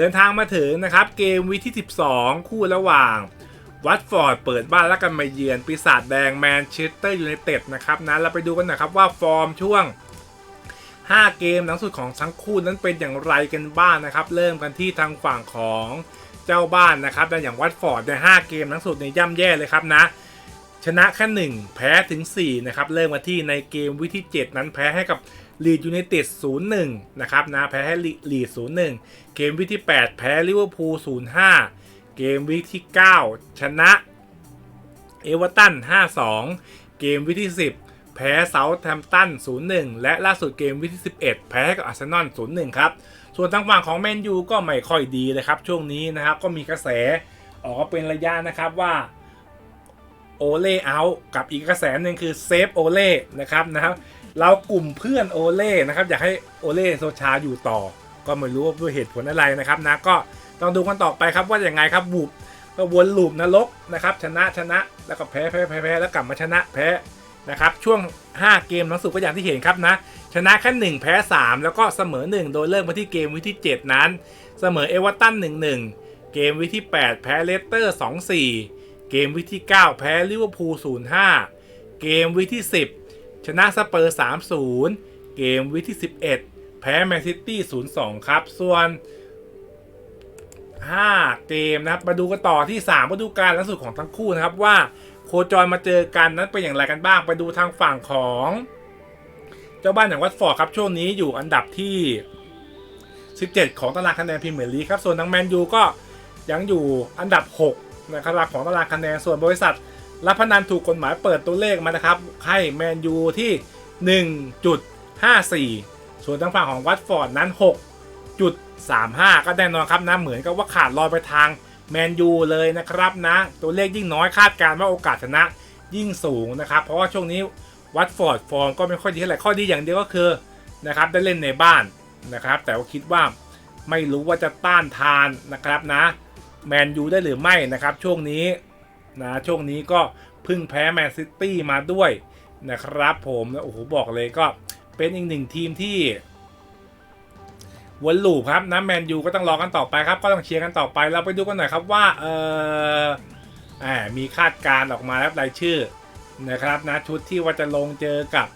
ดินทางมาถึงนะครับ เกมวีที่ 12 คู่ระหว่าง วัตฟอร์ดเปิดบ้านแล้วกันมาเยือน ปีศาจแดงแมนเชสเตอร์ยูไนเต็ดนะครับนะเราไปดูกันนะครับว่าฟอร์มช่วง 5 เกมหลังสุดของทั้งคู่นั้นเป็นอย่างไรกันบ้างนะครับ เริ่มกันที่ทางฝั่งของเจ้าบ้านนะครับแต่อย่างวัตฟอร์ดใน5เกมหลังสุดในย่ำแย่เลยครับนะ ชนะแค่1แพ้ถึง 4 นะครับ เริ่มมาที่ในเกมวิที่7นั้นแพ้ให้กับลีดยูไนเต็ด0-1 นะครับนะแพ้ให้ลีด0-1 เกมวิที่8แพ้ลิเวอร์พูล0-5 เกมวิที่9ชนะเอเวอร์ตัน5-2 เกมวิที่10 แพ้เซาท์แฮมป์ตัน0-1 และล่าสุดเกมวิที่11 แพ้ให้กับอาร์เซนอล0-1 ครับ ส่วนทางฝั่งของแมนยูก็ไม่ค่อยดีเลยครับ ช่วงนี้นะครับก็มีกระแสออกมาเป็นระยะนะครับว่า โอเล่เอากับอีกกระแสหนึ่งคือเซฟโอเล่นะครับนะครับเรากลุ่มเพื่อนโอเล่นะครับอยากให้โอเล่โซชาอยู่ต่อ ก็ไม่รู้ว่าด้วยเหตุผลอะไรนะครับนะก็ต้องดูกันต่อไปครับว่าอย่างไงครับบุบก็วนลูปนรกนะครับชนะชนะแล้วก็แพ้แพ้แพ้แพ้แล้วกลับมาชนะแพ้นะครับช่วง 5 เกมหลังสุดก็อย่างที่เห็นครับนะชนะแค่ 1 แพ้ 3 แล้วก็เสมอ 1 โดยเริ่มมาที่เกมวิที่ 7 นั้น เสมอเอเวอร์ตัน1-1 เกมวิที่ 8 แพ้เลสเตอร์ 2-4 เกมวิที่ 9 แพ้ลิเวอร์พูล0-5 เกมวิที่ 10 ชนะสเปอร์3-0 เกมวิที่ 11 แพ้แมนซิตี้0-2 ครับ ส่วน 5 เกมนะครับ มาดูกันต่อที่3มาดูการล่าสุดของทั้งคู่นะครับว่าโคจรมาเจอกันนั้นเป็นอย่างไรกันบ้าง ไปดูทางฝั่งของ เจ้าบ้านอย่างวัตฟอร์ดครับช่วงนี้อยู่อันดับที่ 17 ของตารางคะแนนพรีเมียร์ลีกครับ ส่วนทางแมนยูก็ยังอยู่อันดับ 6 นะครับของตารางคะแนนส่วนบริษัท รับพนันถูกกฎหมายเปิดตัวเลขมานะครับ ให้แมนยูที่ 1.54 ส่วนทางฝั่งของวัตฟอร์ดนั้น 6.35 ก็แน่นอนครับนะเหมือนกับว่าขาดลอยไปทางแมนยูเลยนะครับนะ ตัวเลขยิ่งน้อยคาดการณ์ว่าโอกาสชนะยิ่งสูงนะครับ เพราะว่าช่วงนี้วัตฟอร์ดฟอร์มก็ไม่ค่อยดีเท่าไหร่ข้อดีอย่างเดียวก็คือนะครับได้เล่นในบ้านนะครับ แต่ว่าคิดว่าไม่รู้ว่าจะต้านทานนะครับนะ แมนยูได้หรือไม่นะครับ ช่วงนี้นะช่วงนี้ก็เพึ่งแพ้แมนซิตี้มาด้วยนะครับผมโอ้โหบอกเลยก็เป็นอีกหนึ่งทีมที่วนลูปครับนะแมนยูก็ต้องรอกันต่อไปครับ ก็ต้องเชียร์กันต่อไปเราไปดูกันหน่อยครับว่าเออแหมมีคาดการณ์ออกมาแล้วรายชื่อนะครับนะชุดที่ว่าจะลงเจอกับ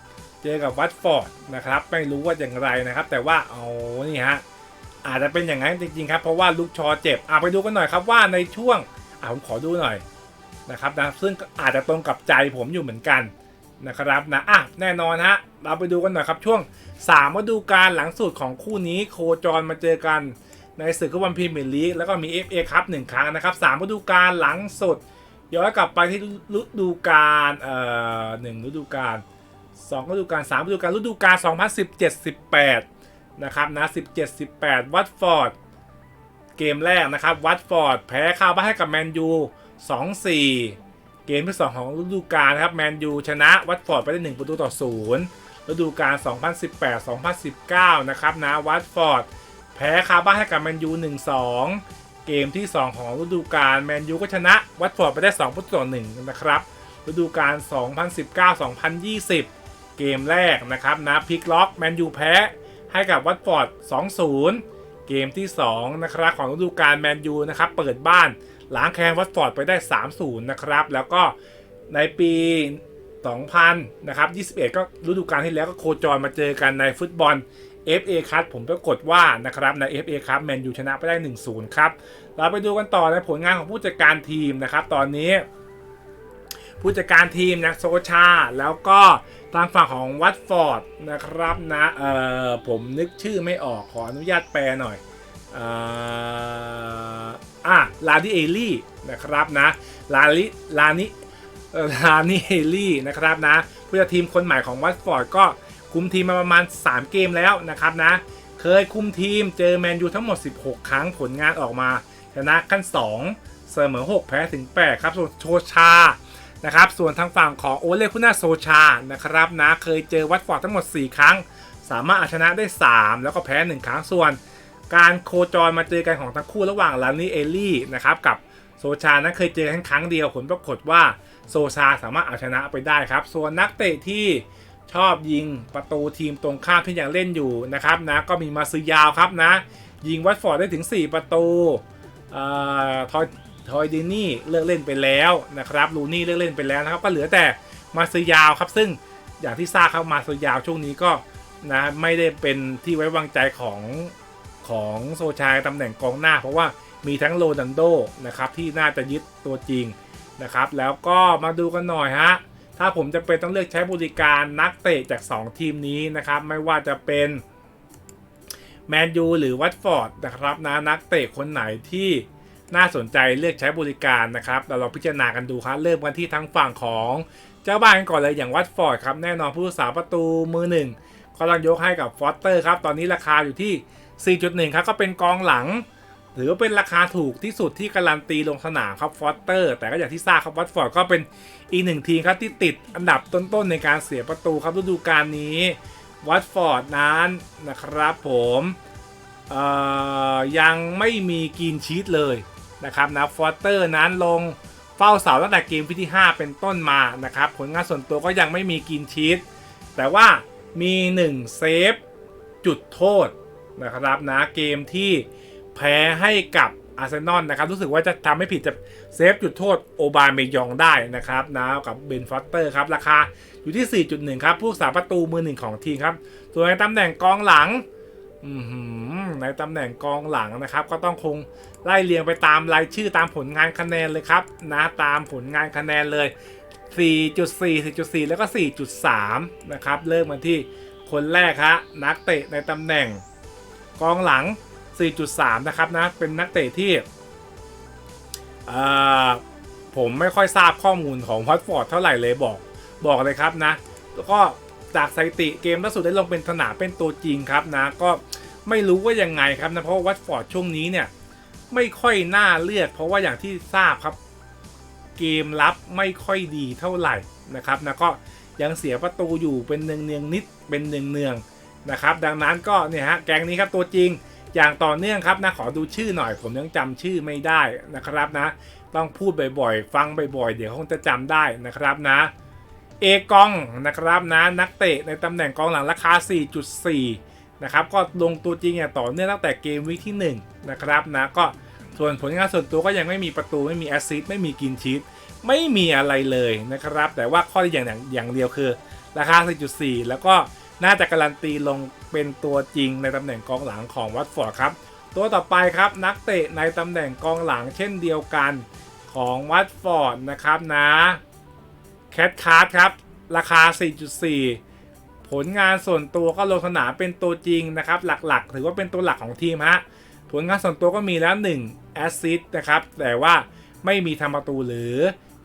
เจอกับวัตฟอร์ดนะครับ ไม่รู้ว่าอย่างไรนะครับ แต่ว่าเอานี่ฮะ อาจจะเป็นอย่างนั้นจริงๆครับเพราะว่าลูกชอเจ็บอะไปดูกันหน่อยครับว่าในช่วงอะผมขอดูหน่อยนะครับนะซึ่งอาจจะตรงกับใจผมอยู่เหมือนกันนะครับนะอะแน่นอนฮะเราไปดูกันหน่อยครับช่วง3ฤดูกาลหลังสุดของคู่นี้โคจรมาเจอกันในศึกฟุตบอลพรีเมียร์ลีกแล้วก็มี FA ครับหนึ่งครั้งนะครับ3ฤดูกาลหลังสุดย้อนกลับไปที่ฤดูกาลเอ่อหนึ่งฤดูกาลสองฤดูกาลสามฤดูกาลฤดูกาล2017 18น นะครับนะ17 18 วัตฟอร์ดเกมแรกนะครับ วัตฟอร์ดแพ้คาบ้านให้กับแมนยู2-4 เกมที่ 2 ของฤดูกาลนะครับแมนยูชนะวัตฟอร์ดไปได้ 1 ประตูต่อ 0 ฤดูกาล 2018-2019 นะครับนะวัตฟอร์ดแพ้คาบ้านให้กับแมนยู1-2 เกมที่ 2 ของฤดูกาลแมนยูก็ชนะวัตฟอร์ดไปได้ 2 ประตูต่อ 1 นะครับฤดูกาล 2019-2020 เกมแรกนะครับนะพลิกล็อกแมนยูแพ้ ให้กับวัตฟอร์ด 2-0 เกมที่ 2 นะครับ ของฤดูกาลแมนยูนะครับ เปิดบ้านล้างแค้นวัตฟอร์ดไปได้ 3-0 นะครับ แล้วก็ในปี 2000 นะครับ 21 ก็ฤดูกาลที่แล้วก็โคจรมาเจอกันในฟุตบอล FA ครับผมปรากฏว่านะครับใน FA ครับแมนยูชนะไปได้ 1-0 ครับ เราไปดูกันต่อในผลงานของผู้จัดการทีมนะครับ ตอนนี้ ผู้จัดการทีมนะโซชา แล้วก็ทางฝั่งของวัตฟอร์ดนะครับนะเอ่อผมนึกชื่อไม่ออกขออนุญาตแปลหน่อยเอ่ออะลาดิเอลี่นะครับนะลาลิลานิลานิเอลี่นะครับนะผู้จัดทีมคนใหม่ของวัตฟอร์ดก็คุมทีมมาประมาณ 3 เกมแล้วนะครับนะเคยคุมทีมเจอแมนยูทั้งหมด 16 ครั้งผลงานออกมาชนะขั้น 2 เสมอ 6 แพ้ถึง 8 ครับส่วนโชชา นะครับส่วนทางฝั่งของโอเลคุน่าโซชานะครับนะเคยเจอวัตฟอร์ดทั้งหมด 4 ครั้ง สามารถเอาชนะได้ 3 แล้วก็แพ้ 1 ครั้งส่วน การโคจรมาเจอกันของทั้งคู่ระหว่างลานี่เอลลี่นะครับกับโซชานั้นเคยเจอกันครั้งเดียวผลปรากฏว่าโซชาสามารถเอาชนะไปได้ครับ ส่วนนักเตะที่ชอบยิงประตูทีมตรงข้ามที่ยังเล่นอยู่นะครับนะก็มีมาซึยาวครับนะ ยิงวัตฟอร์ดได้ถึง 4 ประตูอ่าทอย ทอยดินี่เลิกเล่นไปแล้วนะครับลูนี่เลิกเล่นไปแล้วนะครับ ก็เหลือแต่มาซยาวครับ ซึ่งอย่างที่ทราบครับมาซยาวช่วงนี้ก็นะไม่ได้เป็นที่ไว้วางใจของของโซชายตำแหน่งกองหน้า เพราะว่ามีทั้งโรนัลโดนะครับที่น่าจะยึดตัวจริงนะครับ แล้วก็มาดูกันหน่อยฮะถ้าผมจะเป็นต้องเลือกใช้บริการนักเตะจาก 2 ทีมนี้นะครับ ไม่ว่าจะเป็นแมนยูหรือวัตฟอร์ดนะครับนะนักเตะคนไหนที่ น่าสนใจเลือกใช้บริการนะครับเราลองพิจารณากันดูครับเริ่มกันที่ทั้งฝั่งของเจ้าบ้านก่อนเลยอย่างวัตฟอร์ดครับแน่นอนผู้รักษาประตูมือหนึ่งก็ต้องยกให้กับฟอสเตอร์ครับตอนนี้ราคาอยู่ที่ 4.1 ครับก็เป็นกองหลังหรือว่าเป็นราคาถูกที่สุดที่การันตีลงสนามครับฟอสเตอร์ แต่ก็อย่างที่ทราบครับวัตฟอร์ดก็เป็นอีกหนึ่งทีมครับที่ติดอันดับต้นๆในการเสียประตูครับฤดูกาลนี้วัตฟอร์ดนั้นนะครับผมยังไม่มีกรีนชีตเลย นะครับนะฟอสเตอร์นั้นลงเฝ้าเสาตั้งแต่เกมที่ 5 เป็นต้นมานะครับ ผลงานส่วนตัวก็ยังไม่มีกรีนชีตแต่ว่ามี 1 เซฟ จุดโทษนะครับนะเกมที่แพ้ให้กับอาร์เซนอลนะครับ รู้สึกว่าจะทำให้ผิดจะเซฟจุดโทษโอบาเมยองได้นะครับนะกับเบนฟอสเตอร์ครับ ราคาอยู่ที่ 4.1 ครับ ผู้สาประตูมือหนึ่งของทีมครับ ส่วนในตำแหน่งกองหลัง ในตำแหน่งกองหลังนะครับ ก็ต้องคงไล่เรียงไปตามรายชื่อตามผลงานคะแนนเลยครับนะตามผลงานคะแนนเลย 4.4 4.4 แล้วก็ 4.3 นะครับ เริ่มมาที่คนแรกฮะนักเตะในตำแหน่งกองหลัง 4.3 นะครับนะเป็นนักเตะที่ผมไม่ค่อยทราบข้อมูลของวัตฟอร์ดเท่าไหร่เลยบอกบอกเลยครับนะแล้วก็ จากสถิติเกมล่าสุดได้ลงเป็นสนามเป็นตัวจริงครับนะ ก็ไม่รู้ว่ายังไงครับนะ เพราะวัตฟอร์ดช่วงนี้เนี่ย ไม่ค่อยน่าเลือก เพราะว่าอย่างที่ทราบครับ เกมรับไม่ค่อยดีเท่าไหร่นะครับนะก็ยังเสียประตูอยู่เป็นเนืองเนืองนิดเป็นเนืองเนืองนะครับ ดังนั้นก็เนี่ยฮะแกงนี้ครับตัวจริงอย่างต่อเนื่องครับนะขอดูชื่อหน่อยผมยังจำชื่อไม่ได้นะครับนะ ต้องพูดบ่อยๆ ฟังบ่อยๆ เดี๋ยวคงจะจำได้นะครับนะ เอกองนะครับนะนักเตะในตำแหน่งกองหลังราคา 4.4 นะครับก็ลงตัวจริงอย่างต่อเนื่องตั้งแต่เกมวิกที่ 1 นะครับนะก็ส่วนผลงานส่วนตัวก็ยังไม่มีประตูไม่มีแอสซิสต์ไม่มีกินชีตไม่มีอะไรเลยนะครับ แต่ว่าข้อดีอย่างอย่างอย่างเดียวคือ ราคา 4.4 แล้วก็น่าจะการันตีลงเป็นตัวจริงในตำแหน่งกองหลังของวัตฟอร์ดครับ ตัวต่อไปครับนักเตะในตำแหน่งกองหลังเช่นเดียวกันของวัตฟอร์ดนะครับนะ แคทคาร์ดครับ ราคา 4.4 ผลงานส่วนตัวก็ลงสนามเป็นตัวจริงนะครับ หลักๆ ถือว่าเป็นตัวหลักของทีมฮะ ผลงานส่วนตัวก็มีแล้ว1แอสซิสต์นะครับ แต่ว่าไม่มีทำประตูหรือ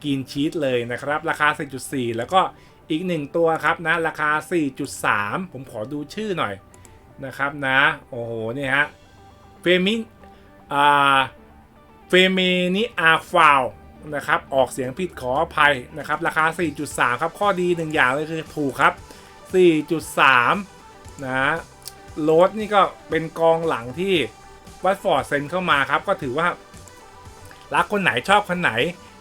กินชีตเลยนะครับ ราคา 4.4 แล้วก็อีก 1 ตัวครับนะ ราคา 4.3 ผมขอดูชื่อหน่อยนะครับนะ โอ้โหเนี่ยฮะ เฟมินอ่า เฟเมนิอาฟาว นะครับออกเสียงผิดขออภัยนะครับราคา 4.3 ครับข้อดีหนึ่งอย่างเลยคือถูกครับ 4.3 นะโรดนี่ก็เป็นกองหลังที่วัตฟอร์ดเซ็นเข้ามาครับก็ถือว่า รักคนไหนชอบคนไหน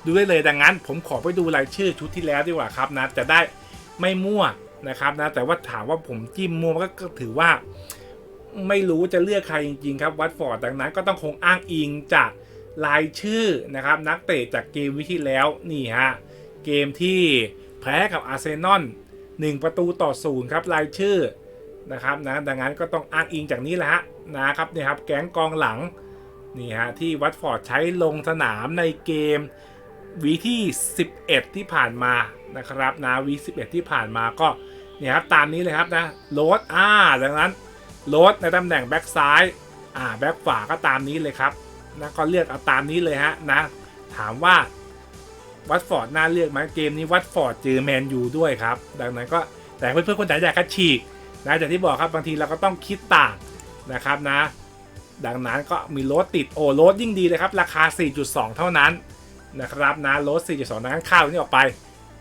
ดูได้เลยดังนั้น ผมขอไปดูรายชื่อชุดที่แล้วดีกว่าครับนะจะได้ไม่มั่วนะครับนะแต่ว่าถามว่าผมจิ้มมั่วก็ก็ถือว่า ไม่รู้จะเลือกใครจริงๆครับวัตฟอร์ดดังนั้นก็ต้องคงอ้างอิงจาก รายชื่อนะครับนักเตะจากเกมวิที่แล้วนี่ฮะเกมที่แพ้กับอาร์เซนอล1ประตูต่อศูนย์ครับรายชื่อนะครับนะดังนั้นก็ต้องอ้างอิงจากนี้แหละฮะนะครับเนี่ยครับแก๊งกองหลังนี่ฮะที่วัตฟอร์ดใช้ลงสนามในเกมวีที่ 11 ที่ผ่านมานะครับนะวี11 ที่ผ่านมาก็เนี่ยครับตามนี้เลยครับนะโรดอ่าดังนั้นโรดในตำแหน่งแบ็กซ้ายอ่าแบ็กขวาก็ตามนี้เลยครับ นะก็เลือกเอาตามนี้เลยฮะนะถามว่าวัตฟอร์ดน่าเลือกไหมเกมนี้วัตฟอร์ดเจอแมนยูด้วยครับ ดังนั้นก็แต่เพื่อนๆคนไหนอยากจะฉีกนะอย่างที่บอกครับบางทีเราก็ต้องคิดต่างนะครับนะ ดังนั้นก็มีโลดติดโอ้โลดยิ่งดีเลยครับ ราคา 4.2 เท่านั้นนะครับนะโลด4.2ดังนั้นข้าวนี้ออกไป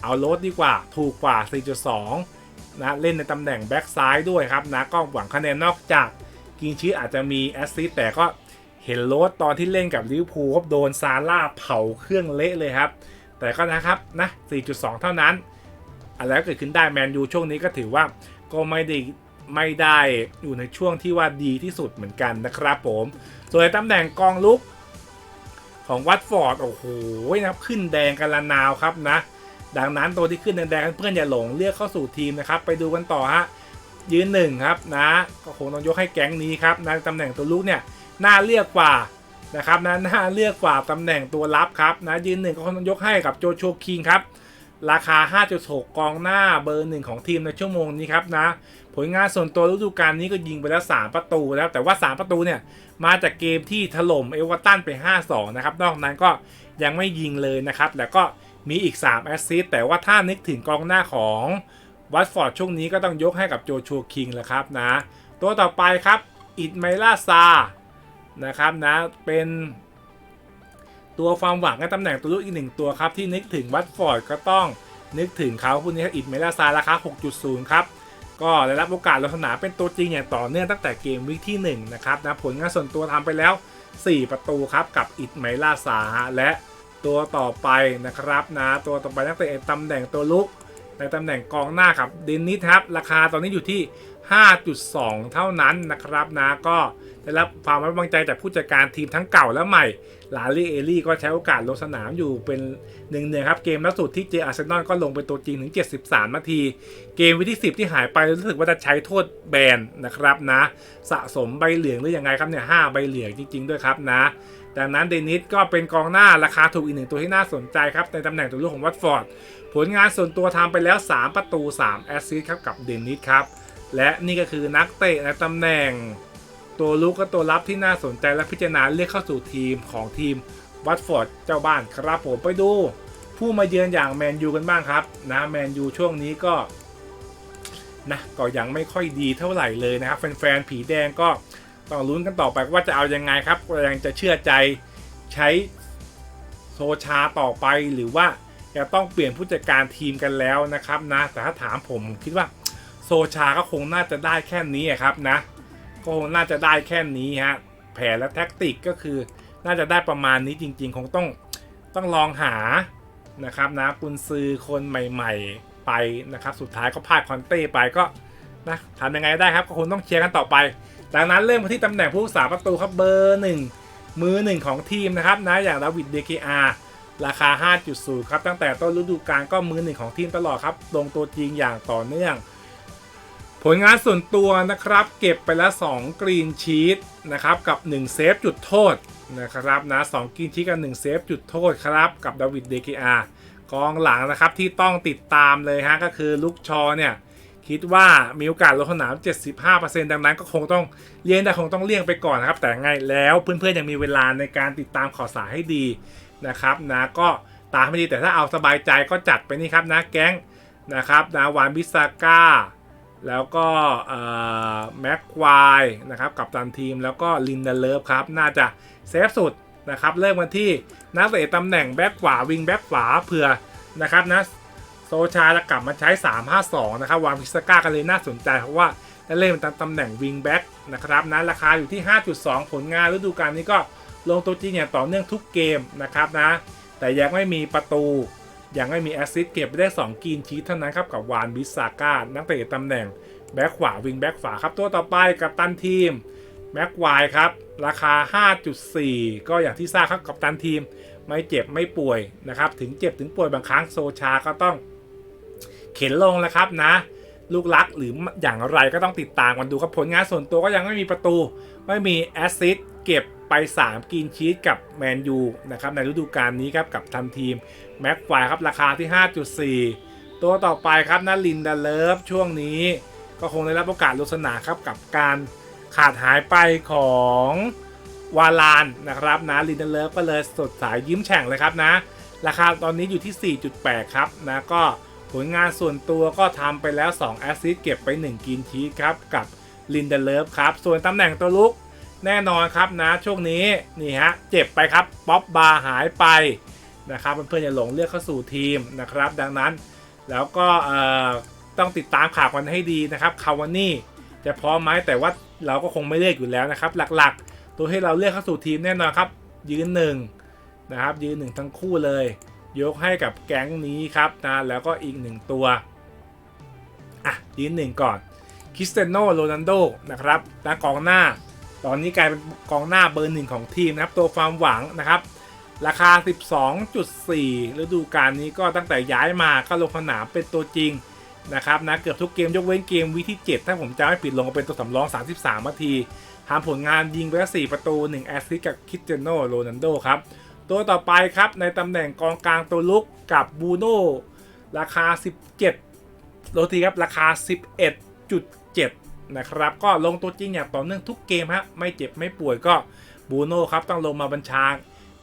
เอาโลดดีกว่าถูกกว่า 4.2 นะเล่นในตำแหน่งแบ็กซ้ายด้วยครับนะก็หวังคะแนนนอกจากกินชีสอาจจะมีแอสซิสแต่ก็ เห็นโลดตอนที่เล่นกับลิเวอร์พูลครับโดนซาร่าเผาเครื่องเละเลยครับ แต่ก็นะครับนะ 4.2 เท่านั้น อะไรก็เกิดขึ้นได้แมนยูช่วงนี้ก็ถือว่าก็ไม่ได้ไม่ได้อยู่ในช่วงที่ว่าดีที่สุดเหมือนกันนะครับผม ส่วนในตำแหน่งกองลุกของวัตฟอร์ดโอ้โหนะครับขึ้นแดงกันละนาวครับนะ ดังนั้นตัวที่ขึ้นแดงๆเพื่อนอย่าหลงเลือกเข้าสู่ทีมนะครับ ไปดูกันต่อฮะยืนหนึ่งครับนะ ก็คงต้องยกให้แก๊งนี้ครับนะตำแหน่งตัวลุกเนี่ย น่าเลือกกว่านะครับนะน่าเลือกกว่าตำแหน่งตัวรับครับนะยืนหนึ่งก็คงต้องยกให้กับโจโชคิงครับราคา 5.6 กองหน้าเบอร์หนึ่งของทีมในชั่วโมงนี้ครับนะ ผลงานส่วนตัวฤดูกาลนี้ก็ยิงไปแล้ว 3 ประตูแล้ว แต่ว่า 3 ประตูเนี่ย มาจากเกมที่ถล่มเอเวอร์ตันไป 5-2 นะครับ นอกนั้นก็ยังไม่ยิงเลยนะครับ แล้วก็มีอีก 3 แอสซิสต์แต่ว่าถ้านึกถึงกองหน้าของวัตฟอร์ดช่วงนี้ก็ต้องยกให้กับโจชัวคิงแหละครับนะ ตัวต่อไปครับอิดไมล่าซา นะครับนะเป็นตัวความหวังในตำแหน่งตัวลูกอีกหนึ่งตัวครับ ที่นึกถึงวัตฟอร์ดก็ต้องนึกถึงเขาผู้นี้อิดเมลาซาราคา 6.0 ครับ ก็ได้รับโอกาสลงสนามเป็นตัวจริงอย่างต่อเนื่องตั้งแต่เกมวิกที่ 1 นะครับนะผลงานส่วนตัวทำไปแล้ว 4 ประตูครับ กับอิดไมลาซาและตัวต่อไปนะครับนะตัวต่อไปนักเตะตำแหน่งตัวลุก ในตำแหน่งกองหน้าครับเดนนิสครับราคาตอนนี้อยู่ที่ 5.2 เท่านั้นนะครับนะก็ได้รับความไว้วางใจจากผู้จัดการทีมทั้งเก่าและใหม่ ลาลีเอลี่ก็ใช้โอกาสลงสนามอยู่เป็นหนึ่งเนือครับเกมล่าสุดที่เจออาร์เซนอลก็ลงเป็นตัวจริงถึง 73 นาที เกมวิที่ 10 ที่หายไปรู้สึกว่าจะใช้โทษแบนนะครับนะ สะสมใบเหลืองหรือยังไงครับเนี่ย5ใบเหลืองจริง ๆ ด้วยครับนะ ดังนั้นเดนิสก็เป็นกองหน้าราคาถูกอีกหนึ่งตัวที่น่าสนใจครับ ในตำแหน่งตัวลูกของวัตฟอร์ด ผลงานส่วนตัวทำไปแล้ว 3 ประตู 3 แอสซิสต์ครับกับเดนิสครับ และนี่ก็คือนักเตะในตำแหน่ง ตัวลุกกับตัวรับที่น่าสนใจและพิจารณาเรียกเข้าสู่ทีมของทีมวัตฟอร์ดเจ้าบ้านครับผมไปดู ผู้มาเยือนอย่างแมนยูกันบ้างครับนะแมนยูช่วงนี้ก็นะก็ยังไม่ค่อยดีเท่าไหร่เลยนะครับแฟนๆผีแดงก็ ต้องลุ้นกันต่อไปว่าจะเอายังไงครับยังจะเชื่อใจใช้โซชาต่อไปหรือว่าจะต้องเปลี่ยนผู้จัดการทีมกันแล้วนะครับนะ แต่ถ้าถามผมคิดว่าโซชาก็คงน่าจะได้แค่นี้ครับนะก็คงน่าจะได้แค่นี้ฮะแผนและแท็กติกก็คือน่าจะได้ประมาณนี้จริง ๆ คงต้องต้องลองหานะครับนะกุนซือคนใหม่ ๆ ไปนะครับ สุดท้ายก็พลาดคอนเต้ไปก็นะทำยังไงได้ครับก็คงต้องเชียร์กันต่อไป ดังนั้นเริ่มมาที่ตำแหน่งผู้รักษาประตูครับเบอร์หนึ่งมือหนึ่งของทีมนะครับนะอย่างดาวิดเดคอาราคา 5.0 ครับ ตั้งแต่ต้นฤดูกาลก็มือหนึ่งของทีมตลอดครับลงตัวจริงอย่างต่อเนื่อง ผลงานส่วนตัวนะครับ เก็บไปแล้ว2กรีนชีตนะครับ กับ 1 เซฟจุดโทษนะครับนะ2กรีนชีตกับ 1 เซฟจุดโทษครับ กับดาวิดเดกอากองหลังนะครับที่ต้องติดตามเลยฮะก็คือลุกชอเนี่ย คิดว่ามีโอกาสลงสนาม 75%ดังนั้นก็คงต้องเลี่ยงแต่คงต้องเลี่ยงไปก่อนนะครับ แต่ไงแล้วเพื่อนๆยังมีเวลาในการติดตามข่าวสารให้ดีนะครับนะก็ตามให้ดีแต่ถ้าเอาสบายใจก็จัดไปนี่ครับนะแก๊งนะครับนะวานบิซาก้าแล้วก็แม็กควายนะครับกับตันทีมแล้วก็ลินเดเลิฟครับ น่าจะเซฟสุดนะครับ เริ่มกันที่นักเตะตำแหน่งแบ็กขวาวิงแบ็กขวาเผื่อนะครับนะ โซชาจะกลับมาใช้ 3-5-2 นะครับ วางพิสก้ากันเลยน่าสนใจ เพราะว่าเล่นเป็นตำแหน่งวิงแบ็กนะครับนะราคาอยู่ที่ 5.2 ผลงานฤดูกาลนี้ก็ลงตัวจริงอย่างต่อเนื่องทุกเกมนะครับนะ แต่ยังไม่มีประตู ยังไม่มีแอสซิสต์เก็บไปได้ 2กีนชีทเท่านั้นครับกับวานบิสาก้านักเตะตำแหน่งแบ็กขวาวิงแบ็กขวาครับตัวต่อไปกับตันทีมแม็กควายครับราคา 5.4 ก็อย่างที่ทราบครับกับตันทีม ไม่เจ็บไม่ป่วยนะครับ ถึงเจ็บถึงป่วยบางครั้งโซชาก็ต้อง เข็นลงแล้วครับนะ ลูกลักหรืออย่างไรก็ต้องติดตามกันดูครับผลงานส่วนตัวก็ยังไม่มีประตู ไม่มีแอสซิสต์เก็บไป 3กินชีสกับแมนยูนะครับในฤดูกาลนี้ครับกับทันทีมแม็กควายครับราคาที่ 5.4 ตัวต่อไปครับนาลินดาเลิฟช่วงนี้ ก็คงได้รับโอกาสลงสนามครับกับการขาดหายไปของวาลานนะครับนะลินดาเลิฟก็เลยสดใสยยิ้มแฉ่งเลยครับนะ ราคาตอนนี้อยู่ที่ 4.8 ครับนะก็ ผลงานส่วนตัวก็ทำไปแล้ว 2 แอสซิสต์เก็บไป 1กินชีสครับ กับลินเดเลฟครับ ส่วนตำแหน่งตัวลุกแน่นอนครับนะ ช่วงนี้นี่ฮะเจ็บไปครับป๊อปบาร์หายไปนะครับเพื่อนๆอย่าหลงเลือกเข้าสู่ทีมนะครับ ดังนั้นแล้วก็ต้องติดตามข่าวกันให้ดีนะครับคาวานี่จะพร้อมไหมแต่ว่าเราก็คงไม่เลือกอยู่แล้วนะครับ หลักๆ ตัวให้เราเลือกเข้าสู่ทีมแน่นอนครับยืนหนึ่งนะครับยืนหนึ่งทั้งคู่เลย ยกให้กับแก๊งนี้ครับนะแล้วก็อีกหนึ่งตัวอะยืนหนึ่งก่อนคริสเตียโนโรนัลโดนะครับและกองหน้า ตอนนี้กลายเป็นกองหน้าเบอร์หนึ่งของทีมนะครับ ตัวความหวังนะครับ ราคา 12.4 ฤดูกาลนี้ก็ตั้งแต่ย้ายมาก็ลงสนามเป็นตัวจริงนะครับนะเกือบทุกเกมยกเว้นเกมวีที่ 7 ถ้าผมจำไม่ผิดลงเป็นตัวสำรอง 33นาทีทำผลงานยิงไปแล้ว4ประตู 1 แอสซิสต์กับคริสเตียโนโรนัลโดครับ ตัวต่อไปครับในตำแหน่งกองกลางตัวลุกกับบูโน่ราคา 17โรทีครับราคา 11.7 นะครับ ก็ลงตัวจริงอย่างต่อเนื่องทุกเกมฮะไม่เจ็บไม่ป่วยก็บูโน่ครับต้องลงมาบัญชา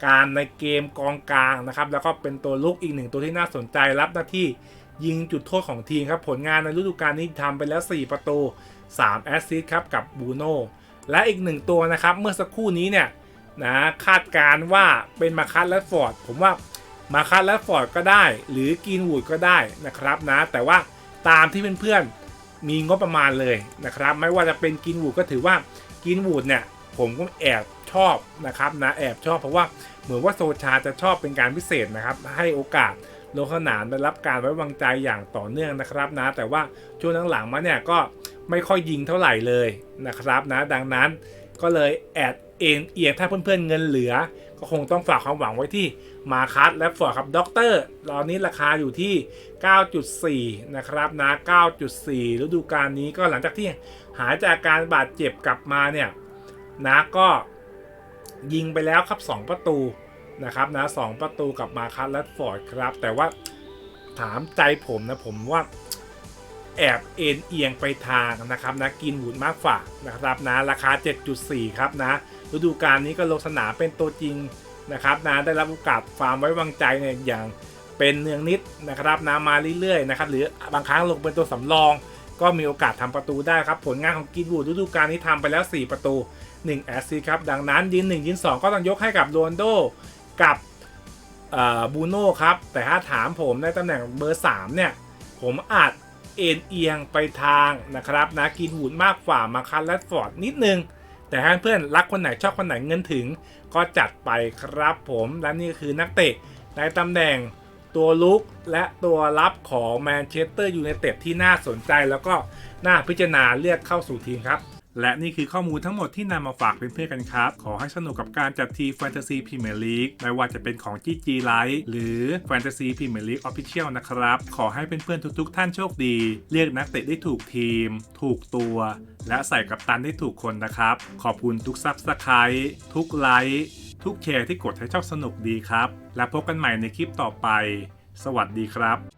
การในเกมกองกลางนะครับ แล้วก็เป็นตัวลุกอีกหนึ่งตัวที่น่าสนใจรับหน้าที่ยิงจุดโทษของทีมครับ ผลงานในฤดูกาลนี้ทำไปแล้ว 4 ประตู 3 แอสซิสต์ครับกับบูโน่และอีกหนึ่งตัวนะครับ เมื่อสักครู่นี้เนี่ย นะคาดการ์ว่าเป็นมาคัสและฟอร์ดผมว่ามาคัสและฟอร์ดก็ได้ หรือกินวูดก็ได้นะครับนะ แต่ว่าตามที่เพื่อนๆมีงบประมาณเลยนะครับ ไม่ว่าจะเป็นกินวูดก็ถือว่ากินวูดเนี่ยผมก็แอบชอบนะครับนะแอบชอบเพราะว่าเหมือนว่าโซชาจะชอบเป็นการพิเศษนะครับ ให้โอกาสลงสนามได้รับการไว้วางใจอย่างต่อเนื่องนะครับนะ แต่ว่าช่วงหลังๆมาเนี่ยก็ไม่ค่อยยิงเท่าไหร่เลยนะครับนะ ดังนั้นก็เลยแอด เอ็นเอียงถ้าเพื่อนๆเงินเหลือ ก็คงต้องฝากความหวังไว้ที่มาคัสและฟอร์ดครับด็อกเตอร์ตอนนี้ราคาอยู่ที่ 9.4 นะครับนะ 9.4 ฤดูกาลนี้ก็หลังจากที่หายจากการบาดเจ็บกลับมาเนี่ยนะก็ยิงไปแล้วครับ 2 ประตูนะครับนะ 2 ประตูกับมาคัสและฟอร์ดครับ แต่ว่าถามใจผมนะผมว่า แอบเอ็นเอียงไปทางนะครับนะกินวูดมากฝ่านะครับนะราคา 7.4 ครับนะฤดูกาลนี้ก็ลงสนามเป็นตัวจริงนะครับนะได้รับโอกาสฟาร์มไว้วางใจเนี่ยอย่างเป็นเนืองนิดนะครับนะมาเรื่อยๆนะครับหรือบางครั้งลงเป็นตัวสำรอง ก็มีโอกาสทำประตูได้ครับ ผลงานของกินวูดฤดูกาลนี้ทำไปแล้ว 4 ประตู 1 แอสซิสต์ครับ ดังนั้นยิน1ยิน2 ก็ต้องยกให้กับโรนโดกับบูโน่ครับ แต่ถ้าถามผมในตำแหน่งเบอร์ 3 เนี่ย ผมอาจ เอ็นเอียงไปทางนะครับนะกินหูดมากกว่ามาคันและฟอร์ดนิดนึง แต่ถ้าเพื่อนรักคนไหนชอบคนไหนเงินถึง ก็จัดไปครับผมและนี่คือนักเตะในตำแหน่งตัวลุกและตัวรับของแมนเชสเตอร์ยูไนเต็ดที่น่าสนใจแล้วก็น่าพิจารณาเลือกเข้าสู่ทีมครับ และนี่คือข้อมูลทั้งหมดที่นำมาฝากเพื่อนๆกันครับ ขอให้สนุกกับการจัดทีแฟนตาซีพรีเมียร์ลีกไม่ว่าจะเป็นของ GG Live หรือแฟนตาซีพรีเมียร์ลีกออฟฟิเชียลนะครับ ขอให้เพื่อนๆทุกๆ ท่านโชคดีเลือกนักเตะได้ถูกทีม ถูกตัว และใส่กับตันได้ถูกคนนะครับ ขอบคุณทุกซับสไครต์ทุกไลค์ทุกแชร์ที่กดให้ชอบสนุกดีครับ และพบกันใหม่ในคลิปต่อไป สวัสดีครับ